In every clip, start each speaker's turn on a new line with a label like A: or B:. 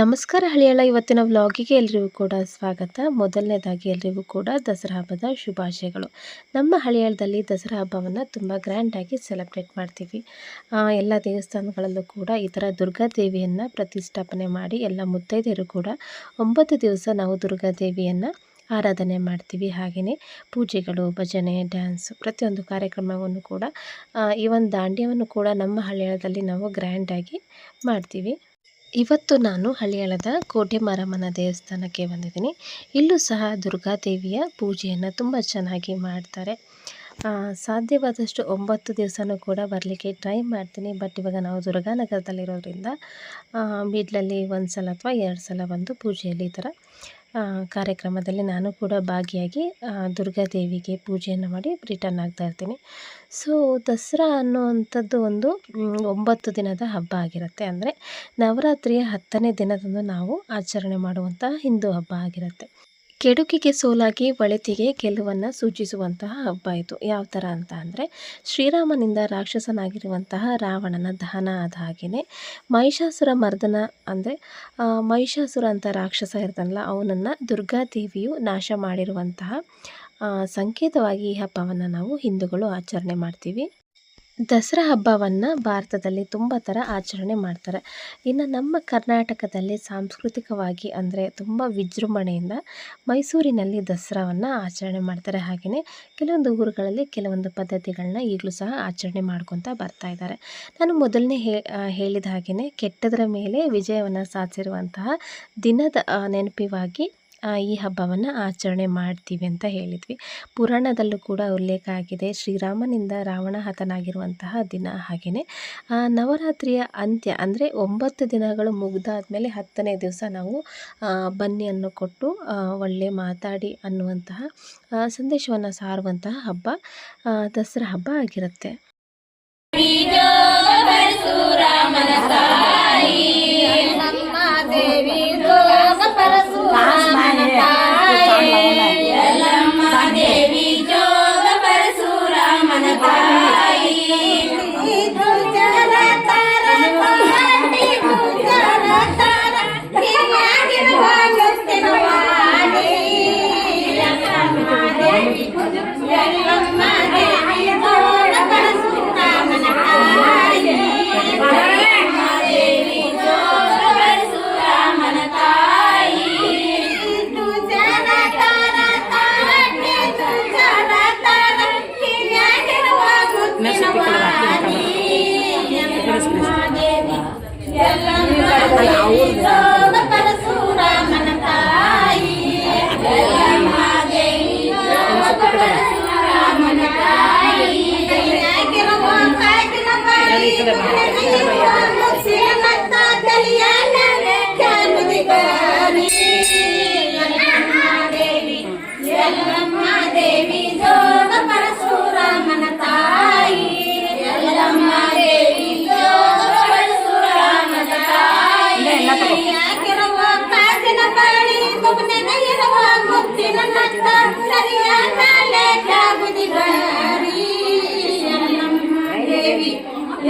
A: ನಮಸ್ಕಾರ ಹಳಿಯಾಳ. ಇವತ್ತಿನ ವ್ಲಾಗಿಗೆ ಎಲ್ರಿಗೂ ಕೂಡ ಸ್ವಾಗತ. ಮೊದಲನೇದಾಗಿ ಎಲ್ರಿಗೂ ಕೂಡ ದಸರಾ ಹಬ್ಬದ ಶುಭಾಶಯಗಳು. ನಮ್ಮ ಹಳಿಯಾಳದಲ್ಲಿ ದಸರಾ ಹಬ್ಬವನ್ನು ತುಂಬ ಗ್ರ್ಯಾಂಡಾಗಿ ಸೆಲೆಬ್ರೇಟ್ ಮಾಡ್ತೀವಿ. ಎಲ್ಲ ದೇವಸ್ಥಾನಗಳಲ್ಲೂ ಕೂಡ ಈ ಥರ ದುರ್ಗಾದೇವಿಯನ್ನು ಪ್ರತಿಷ್ಠಾಪನೆ ಮಾಡಿ ಎಲ್ಲ ಮುತ್ತೈದೆಯರು ಕೂಡ ಒಂಬತ್ತು ದಿವಸ ನಾವು ದುರ್ಗಾದೇವಿಯನ್ನು ಆರಾಧನೆ ಮಾಡ್ತೀವಿ. ಹಾಗೆಯೇ ಪೂಜೆಗಳು, ಭಜನೆ, ಡ್ಯಾನ್ಸ್ ಪ್ರತಿಯೊಂದು ಕಾರ್ಯಕ್ರಮವನ್ನು ಕೂಡ ಈ ಒಂದು ದಾಂಡ್ಯವನ್ನು ಕೂಡ ನಮ್ಮ ಹಳ್ಳಿಯಾಳದಲ್ಲಿ ನಾವು ಗ್ರ್ಯಾಂಡಾಗಿ ಮಾಡ್ತೀವಿ. ಇವತ್ತು ನಾನು ಹಳಿಯಾಳದ ಕೋಟೆ ಮಾರಮ್ಮನ ದೇವಸ್ಥಾನಕ್ಕೆ ಬಂದಿದ್ದೀನಿ. ಇಲ್ಲೂ ಸಹ ದುರ್ಗಾದೇವಿಯ ಪೂಜೆಯನ್ನು ತುಂಬ ಚೆನ್ನಾಗಿ ಮಾಡ್ತಾರೆ. ಸಾಧ್ಯವಾದಷ್ಟು ಒಂಬತ್ತು ದಿವಸನೂ ಕೂಡ ಬರಲಿಕ್ಕೆ ಟ್ರೈ ಮಾಡ್ತೀನಿ. ಬಟ್ ಇವಾಗ ನಾವು ದುರ್ಗಾನಗರದಲ್ಲಿರೋದ್ರಿಂದ ಮಿಡ್ಲಲ್ಲಿ ಒಂದು ಸಲ ಅಥವಾ ಎರಡು ಸಲ ಬಂದು ಪೂಜೆಯಲ್ಲಿ ಈ ಥರ ಕಾರ್ಯಕ್ರಮದಲ್ಲಿ ನಾನು ಕೂಡ ಭಾಗಿಯಾಗಿ ದುರ್ಗಾ ದುರ್ಗಾದೇವಿಗೆ ಪೂಜೆಯನ್ನು ಮಾಡಿ ರಿಟರ್ನ್ ಆಗ್ತಾ ಇರ್ತೀನಿ. ಸೊ ದಸರಾ ಅನ್ನುವಂಥದ್ದು ಒಂದು ಒಂಬತ್ತು ದಿನದ ಹಬ್ಬ ಆಗಿರುತ್ತೆ. ಅಂದರೆ ನವರಾತ್ರಿಯ ಹತ್ತನೇ ದಿನದಂದು ನಾವು ಆಚರಣೆ ಮಾಡುವಂಥ ಹಿಂದೂ ಹಬ್ಬ ಆಗಿರುತ್ತೆ. ಕೆಡುಕಿಗೆ ಸೋಲಾಗಿ ಒಳಿತಿಗೆ ಗೆಲುವನ್ನು ಸೂಚಿಸುವಂತಹ ಹಬ್ಬ ಇದು. ಯಾವ ಥರ ಅಂತ ಅಂದರೆ, ಶ್ರೀರಾಮನಿಂದ ರಾಕ್ಷಸನಾಗಿರುವಂತಹ ರಾವಣನ ದಹನ ಆದ ಹಾಗೆಯೇ ಮಹಿಷಾಸುರ ಮರ್ದನ ಅಂದರೆ ಮಹಿಷಾಸುರ ಅಂತ ರಾಕ್ಷಸ ಇರ್ತಾನಲ್ಲ, ಅವನನ್ನು ದುರ್ಗಾದೇವಿಯು ನಾಶ ಮಾಡಿರುವಂತಹ ಸಂಕೇತವಾಗಿ ಈ ಹಬ್ಬವನ್ನು ನಾವು ಹಿಂದೂಗಳು ಆಚರಣೆ ಮಾಡ್ತೀವಿ. ದಸರಾ ಹಬ್ಬವನ್ನು ಭಾರತದಲ್ಲಿ ತುಂಬ ಥರ ಆಚರಣೆ ಮಾಡ್ತಾರೆ. ಇನ್ನು ನಮ್ಮ ಕರ್ನಾಟಕದಲ್ಲಿ ಸಾಂಸ್ಕೃತಿಕವಾಗಿ ಅಂದರೆ ತುಂಬ ವಿಜೃಂಭಣೆಯಿಂದ ಮೈಸೂರಿನಲ್ಲಿ ದಸರಾವನ್ನು ಆಚರಣೆ ಮಾಡ್ತಾರೆ. ಹಾಗೆಯೇ ಕೆಲವೊಂದು ಊರುಗಳಲ್ಲಿ ಕೆಲವೊಂದು ಪದ್ಧತಿಗಳನ್ನ ಈಗಲೂ ಸಹ ಆಚರಣೆ ಮಾಡ್ಕೊತಾ ಬರ್ತಾ ಇದ್ದಾರೆ. ನಾನು ಮೊದಲನೇ ಹೇಳಿದ ಹಾಗೆಯೇ ಕೆಟ್ಟದರ ಮೇಲೆ ವಿಜಯವನ್ನು ಸಾಧಿಸಿರುವಂತಹ ದಿನದ ನೆನಪಿಗಾಗಿ ಈ ಹಬ್ಬವನ್ನು ಆಚರಣೆ ಮಾಡ್ತೀವಿ ಅಂತ ಹೇಳಿದ್ವಿ. ಪುರಾಣದಲ್ಲೂ ಕೂಡ ಉಲ್ಲೇಖ ಆಗಿದೆ. ಶ್ರೀರಾಮನಿಂದ ರಾವಣ ಹತನಾಗಿರುವಂತಹ ದಿನ ಹಾಗೆಯೇ ನವರಾತ್ರಿಯ ಅಂತ್ಯ ಅಂದರೆ ಒಂಬತ್ತು ದಿನಗಳು ಮುಗಿದಾದ್ಮೇಲೆ ಹತ್ತನೇ ದಿವಸ ನಾವು ಬನ್ನಿಯನ್ನು ಕೊಟ್ಟು ಒಳ್ಳೆ ಮಾತಾಡಿ ಅನ್ನುವಂತಹ ಸಂದೇಶವನ್ನು ಸಾರುವಂತಹ ಹಬ್ಬ ದಸರಾ ಹಬ್ಬ ಆಗಿರುತ್ತೆ.
B: an hour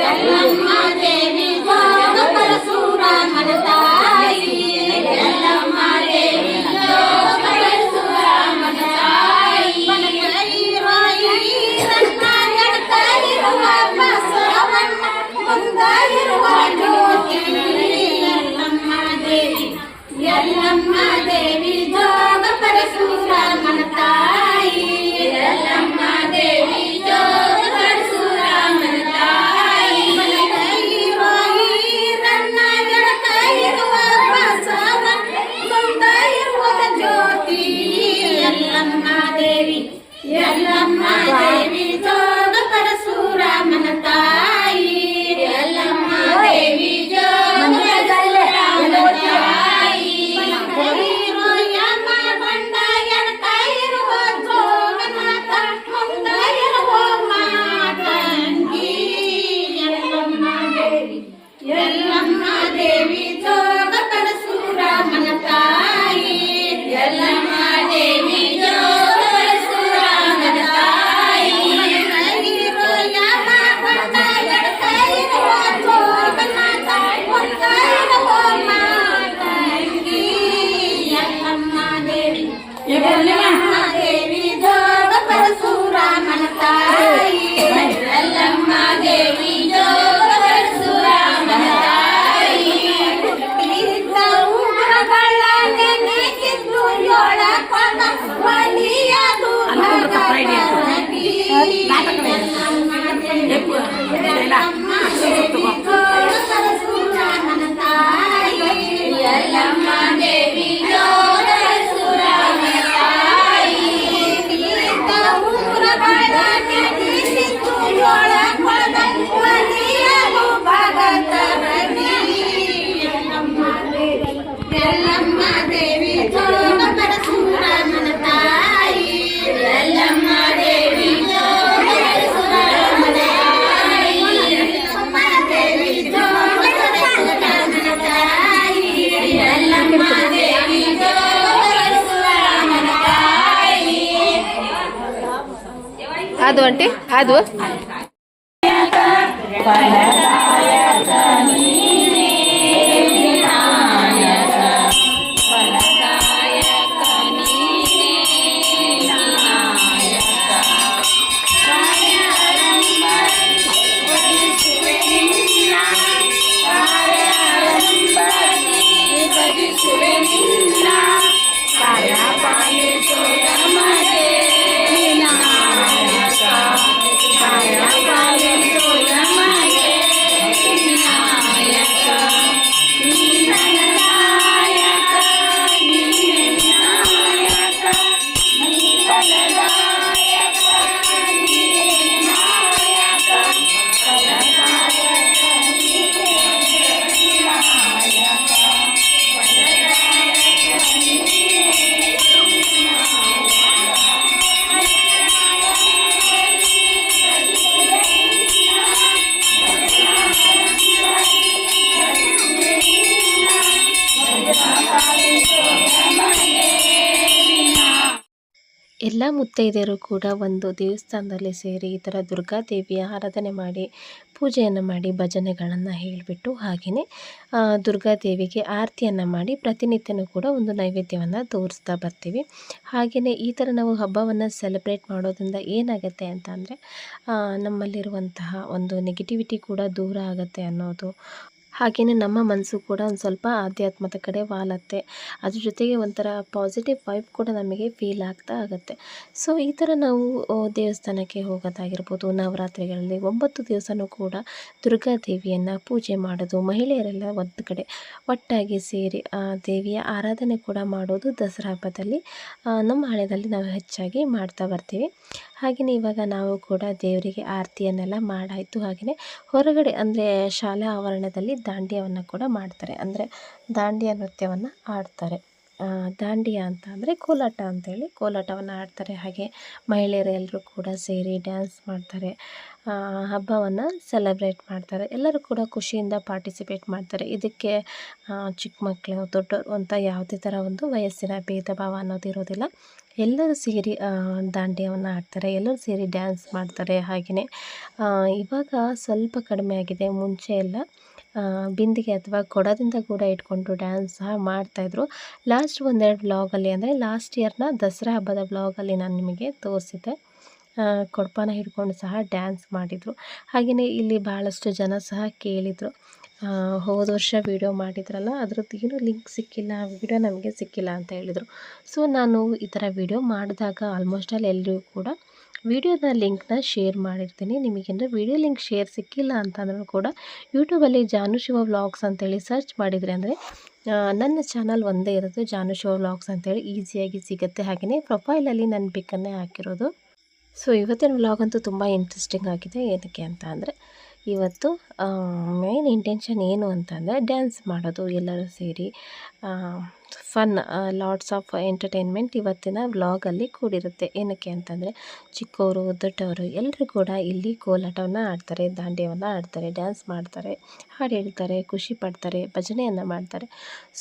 B: ಎಲ್ಲಮ್ಮ ದೇವಿ ಗೋಗ ಪರಶುರಾಮನತಾ ఎల్లమ్మ దేవి భోగ పరసు
A: ಅದು ಆಂಟಿ ಅದು Thank you. ಎಲ್ಲ ಮುತ್ತೈದೆಯರು ಕೂಡ ಒಂದು ದೇವಸ್ಥಾನದಲ್ಲಿ ಸೇರಿ ಈ ಥರ ದುರ್ಗಾದೇವಿಯ ಆರಾಧನೆ ಮಾಡಿ, ಪೂಜೆಯನ್ನು ಮಾಡಿ ಭಜನೆಗಳನ್ನು ಹೇಳಿಬಿಟ್ಟು ಹಾಗೆಯೇ ದುರ್ಗಾದೇವಿಗೆ ಆರತಿಯನ್ನು ಮಾಡಿ ಪ್ರತಿನಿತ್ಯನೂ ಕೂಡ ಒಂದು ನೈವೇದ್ಯವನ್ನು ತೋರಿಸ್ತಾ ಬರ್ತೀವಿ. ಹಾಗೆಯೇ ಈ ಥರ ನಾವು ಹಬ್ಬವನ್ನು ಸೆಲೆಬ್ರೇಟ್ ಮಾಡೋದ್ರಿಂದ ಏನಾಗುತ್ತೆ ಅಂತ ಅಂದರೆ ನಮ್ಮಲ್ಲಿರುವಂತಹ ಒಂದು ನೆಗೆಟಿವಿಟಿ ಕೂಡ ದೂರ ಆಗುತ್ತೆ ಅನ್ನೋದು ಹಾಗೆಯೇ ನಮ್ಮ ಮನಸ್ಸು ಕೂಡ ಒಂದು ಸ್ವಲ್ಪ ಆಧ್ಯಾತ್ಮದ ಕಡೆ ವಾಲತ್ತೆ. ಅದ್ರ ಜೊತೆಗೆ ಒಂಥರ ಪಾಸಿಟಿವ್ ವೈಬ್ ಕೂಡ ನಮಗೆ ಫೀಲ್ ಆಗ್ತಾ ಆಗುತ್ತೆ. ಸೊ ಈ ಥರ ನಾವು ದೇವಸ್ಥಾನಕ್ಕೆ ಹೋಗೋದಾಗಿರ್ಬೋದು, ನವರಾತ್ರಿಗಳಲ್ಲಿ ಒಂಬತ್ತು ದಿವಸನೂ ಕೂಡ ದುರ್ಗಾ ದೇವಿಯನ್ನು ಪೂಜೆ ಮಾಡೋದು, ಮಹಿಳೆಯರೆಲ್ಲ ಒಂದು ಕಡೆ ಒಟ್ಟಾಗಿ ಸೇರಿ, ಆ, ದೇವಿಯ ಆರಾಧನೆ ಕೂಡ ಮಾಡೋದು ದಸರಾ ಹಬ್ಬದಲ್ಲಿ ನಮ್ಮ ಹಳೆಯದಲ್ಲಿ ನಾವು ಹೆಚ್ಚಾಗಿ ಮಾಡ್ತಾ ಬರ್ತೀವಿ. ಹಾಗೆಯೇ ಇವಾಗ ನಾವು ಕೂಡ ದೇವರಿಗೆ ಆರತಿಯನ್ನೆಲ್ಲ ಮಾಡಾಯಿತು. ಹಾಗೆಯೇ ಹೊರಗಡೆ ಅಂದರೆ ಶಾಲಾ ಆವರಣದಲ್ಲಿ ದಾಂಡ್ಯವನ್ನು ಕೂಡ ಮಾಡ್ತಾರೆ. ಅಂದರೆ ದಾಂಡಿಯ ನೃತ್ಯವನ್ನು ಆಡ್ತಾರೆ. ದಾಂಡಿಯಾ ಅಂತ ಅಂದರೆ ಕೋಲಾಟ ಅಂತೇಳಿ ಕೋಲಾಟವನ್ನು ಆಡ್ತಾರೆ. ಹಾಗೆ ಮಹಿಳೆಯರು ಎಲ್ಲರೂ ಕೂಡ ಸೇರಿ ಡ್ಯಾನ್ಸ್ ಮಾಡ್ತಾರೆ. ಹಬ್ಬವನ್ನು ಸೆಲೆಬ್ರೇಟ್ ಮಾಡ್ತಾರೆ. ಎಲ್ಲರೂ ಕೂಡ ಖುಷಿಯಿಂದ ಪಾರ್ಟಿಸಿಪೇಟ್ ಮಾಡ್ತಾರೆ. ಇದಕ್ಕೆ ಚಿಕ್ಕ ಮಕ್ಕಳು ದೊಡ್ಡವರು ಅಂತ ಯಾವುದೇ ಥರ ಒಂದು ವಯಸ್ಸಿನ ಭೇದ ಭಾವ ಅನ್ನೋದು ಇರೋದಿಲ್ಲ. ಎಲ್ಲರೂ ಸೇರಿ ದಾಂಡಿಯವನ್ನು ಆಡ್ತಾರೆ. ಎಲ್ಲರೂ ಸೇರಿ ಡ್ಯಾನ್ಸ್ ಮಾಡ್ತಾರೆ. ಹಾಗೆಯೇ ಇವಾಗ ಸ್ವಲ್ಪ ಕಡಿಮೆ ಆಗಿದೆ. ಮುಂಚೆ ಎಲ್ಲ ಬಿಂದಿಗೆ ಅಥವಾ ಕೊಡದಿಂದ ಕೂಡ ಇಟ್ಕೊಂಡು ಡ್ಯಾನ್ಸ್ ಸಹ ಮಾಡ್ತಾಯಿದ್ರು ಲಾಸ್ಟ್ ಒಂದೆರಡು ವ್ಲಾಗಲ್ಲಿ ಅಂದರೆ ಲಾಸ್ಟ್ ಇಯರ್ನ ದಸರಾ ಹಬ್ಬದ ವ್ಲಾಗಲ್ಲಿ ನಾನು ನಿಮಗೆ ತೋರಿಸಿದ್ದೆ. ಕೊಡಪಾನ ಹಿಡ್ಕೊಂಡು ಸಹ ಡ್ಯಾನ್ಸ್ ಮಾಡಿದರು. ಹಾಗೆಯೇ ಇಲ್ಲಿ ಭಾಳಷ್ಟು ಜನ ಸಹ ಕೇಳಿದರು. ಹೋದ ವರ್ಷ ವೀಡಿಯೋ ಮಾಡಿದ್ರಲ್ಲ, ಅದ್ರದ್ದು ಏನೂ ಲಿಂಕ್ ಸಿಕ್ಕಿಲ್ಲ ವೀಡಿಯೋ ನಮಗೆ ಸಿಕ್ಕಿಲ್ಲ ಅಂತ ಹೇಳಿದರು. ಸೊ ನಾನು ಈ ಥರ ವೀಡಿಯೋ ಮಾಡಿದಾಗ ಆಲ್ಮೋಸ್ಟ್ ಆಲ್ ಎಲ್ಲರಿಗೂ ಕೂಡ ವಿಡಿಯೋದ ಲಿಂಕ್ನ ಶೇರ್ ಮಾಡಿರ್ತೀನಿ. ನಿಮಗೇನು ವಿಡಿಯೋ ಲಿಂಕ್ ಶೇರ್ ಸಿಕ್ಕಿಲ್ಲ ಅಂತಂದ್ರೂ ಕೂಡ ಯೂಟ್ಯೂಬಲ್ಲಿ ಜಾನು ಶಿವ ವ್ಲಾಗ್ಸ್ ಅಂತೇಳಿ ಸರ್ಚ್ ಮಾಡಿದರೆ ಅಂದರೆ ನನ್ನ ಚಾನಲ್ ಒಂದೇ ಇರೋದು ಜಾನು ಶಿವ ವ್ಲಾಗ್ಸ್ ಅಂತೇಳಿ ಈಸಿಯಾಗಿ ಸಿಗುತ್ತೆ. ಹಾಗೆಯೇ ಪ್ರೊಫೈಲಲ್ಲಿ ನನ್ನ ಪಿಕ್ಕನ್ನೇ ಹಾಕಿರೋದು. ಸೊ, ಇವತ್ತಿನ ವ್ಲಾಗ್ ಅಂತೂ ತುಂಬ ಇಂಟ್ರೆಸ್ಟಿಂಗ್ ಆಗಿದೆ. ಏನಕ್ಕೆ ಅಂತ ಅಂದರೆ, ಇವತ್ತು ಮೇನ್ ಇಂಟೆನ್ಷನ್ ಏನು ಅಂತಂದರೆ ಡ್ಯಾನ್ಸ್ ಮಾಡೋದು ಎಲ್ಲರೂ ಸೇರಿ. ಫನ್ ಲಾಟ್ಸ್ ಆಫ್ ಎಂಟರ್ಟೈನ್ಮೆಂಟ್ ಇವತ್ತಿನ ವ್ಲಾಗಲ್ಲಿ ಕೂಡಿರುತ್ತೆ. ಏನಕ್ಕೆ ಅಂತಂದರೆ ಚಿಕ್ಕವರು ದೊಡ್ಡವರು ಎಲ್ಲರೂ ಕೂಡ ಇಲ್ಲಿ ಕೋಲಾಟವನ್ನು ಆಡ್ತಾರೆ ದಾಂಡ್ಯವನ್ನು ಆಡ್ತಾರೆ ಡ್ಯಾನ್ಸ್ ಮಾಡ್ತಾರೆ, ಹಾಡು ಹೇಳ್ತಾರೆ, ಖುಷಿ ಪಡ್ತಾರೆ, ಭಜನೆಯನ್ನು ಮಾಡ್ತಾರೆ.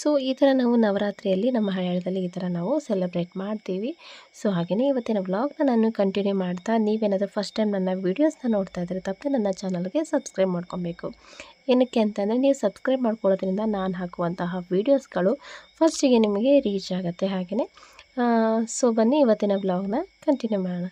A: ಸೊ ಈ ಥರ ನಾವು ನವರಾತ್ರಿಯಲ್ಲಿ ನಮ್ಮ ಹಳ್ಳದಲ್ಲಿ ಈ ಥರ ನಾವು ಸೆಲೆಬ್ರೇಟ್ ಮಾಡ್ತೀವಿ. ಸೊ ಹಾಗೆಯೇ ಇವತ್ತಿನ ವ್ಲಾಗ್ನ ನಾನು ಕಂಟಿನ್ಯೂ ಮಾಡ್ತಾ, ನೀವೇನಾದರೂ ಫಸ್ಟ್ ಟೈಮ್ ನನ್ನ ವೀಡಿಯೋಸ್ನ ನೋಡ್ತಾ ಇದ್ದರೆ ತಪ್ಪದೆ ನನ್ನ ಚಾನಲ್ಗೆ ಸಬ್ಸ್ಕ್ರೈಬ್ ಮಾಡ್ಕೊಬೇಕು. ಏನಕ್ಕೆ ಅಂತಂದರೆ ನೀವು ಸಬ್ಸ್ಕ್ರೈಬ್ ಮಾಡ್ಕೊಳ್ಳೋದ್ರಿಂದ ನಾನು ಹಾಕುವಂತಹ ವೀಡಿಯೋಸ್ಗಳು ಫಸ್ಟಿಗೆ ನಿಮಗೆ ರೀಚ್ ಆಗುತ್ತೆ ಹಾಗೆಯೇ ಸೊ ಬನ್ನಿ ಇವತ್ತಿನ ಬ್ಲಾಗ್ನ ಕಂಟಿನ್ಯೂ ಮಾಡೋಣ.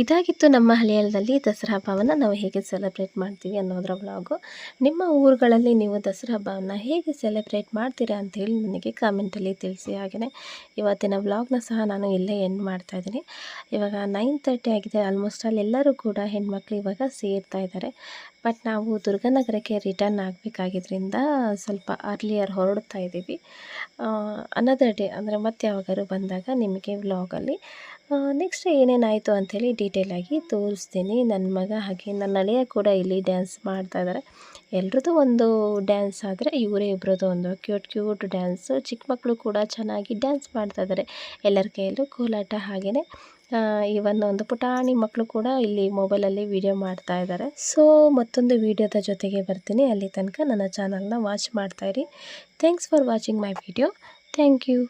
A: ಇದಾಗಿತ್ತು ನಮ್ಮ ಹಳ್ಳಿಯಲ್ಲಿ ದಸರಾ ಹಬ್ಬವನ್ನು ನಾವು ಹೇಗೆ ಸೆಲೆಬ್ರೇಟ್ ಮಾಡ್ತೀವಿ ಅನ್ನೋದರ ವ್ಲಾಗು ನಿಮ್ಮ ಊರುಗಳಲ್ಲಿ ನೀವು ದಸರಾ ಹಬ್ಬವನ್ನು ಹೇಗೆ ಸೆಲೆಬ್ರೇಟ್ ಮಾಡ್ತೀರಾ ಅಂತೇಳಿ ನನಗೆ ಕಾಮೆಂಟಲ್ಲಿ ತಿಳಿಸಿ. ಹಾಗೆಯೇ ಇವತ್ತಿನ ವ್ಲಾಗ್ನ ಸಹ ನಾನು ಇಲ್ಲೇ ಎಂಡ್ ಮಾಡ್ತಾ ಇದ್ದೀನಿ. ಇವಾಗ ನೈನ್ ತರ್ಟಿ ಆಗಿದೆ. ಆಲ್ಮೋಸ್ಟ್ ಆಲ್ ಎಲ್ಲರೂ ಕೂಡ ಹೆಣ್ಮಕ್ಳು ಇವಾಗ ಸೇರ್ತಾ ಇದ್ದಾರೆ. ಬಟ್ ನಾವು ದುರ್ಗಾನಗರಕ್ಕೆ ರಿಟರ್ನ್ ಆಗಬೇಕಾಗಿದ್ದರಿಂದ ಸ್ವಲ್ಪ ಅರ್ಲಿಯರ್ ಹೊರಡ್ತಾ ಇದ್ದೀವಿ. ಅನದರ್ ಡೇ ಅಂದರೆ ಮತ್ತೆ ಯಾವಾಗಾದ್ರು ಬಂದಾಗ ನಿಮಗೆ ವ್ಲಾಗಲ್ಲಿ ನೆಕ್ಸ್ಟ್ ಏನೇನಾಯಿತು ಅಂಥೇಳಿ ಡೀಟೇಲಾಗಿ ತೋರಿಸ್ತೀನಿ. ನನ್ನ ಮಗ ಹಾಗೆ ನನ್ನ ಅಳಿಯ ಕೂಡ ಇಲ್ಲಿ ಡ್ಯಾನ್ಸ್ ಮಾಡ್ತಾ ಇದ್ದಾರೆ ಎಲ್ರದ್ದು ಒಂದು ಡ್ಯಾನ್ಸ್ ಆದರೆ ಇವರೇ ಇಬ್ಬರದ್ದು ಒಂದು ಕ್ಯೂಟ್ ಕ್ಯೂಟ್ ಡ್ಯಾನ್ಸು ಚಿಕ್ಕ ಮಕ್ಕಳು ಕೂಡ ಚೆನ್ನಾಗಿ ಡ್ಯಾನ್ಸ್ ಮಾಡ್ತಾ ಇದ್ದಾರೆ ಎಲ್ಲರ ಕೈಯಲ್ಲೂ ಕೋಲಾಟ ಹಾಗೆಯೇ ಇವನ್ ಒಂದು ಪುಟಾಣಿ ಮಕ್ಕಳು ಕೂಡ ಇಲ್ಲಿ ಮೊಬೈಲಲ್ಲಿ ವಿಡಿಯೋ ಮಾಡ್ತಾ ಇದ್ದಾರೆ ಸೊ ಮತ್ತೊಂದು ವಿಡಿಯೋದ ಜೊತೆಗೆ ಬರ್ತೀನಿ. ಅಲ್ಲಿ ತನಕ ನನ್ನ ಚಾನಲ್ನ watch ಮಾಡ್ತಾಯಿರಿ thanks for watching my video thank you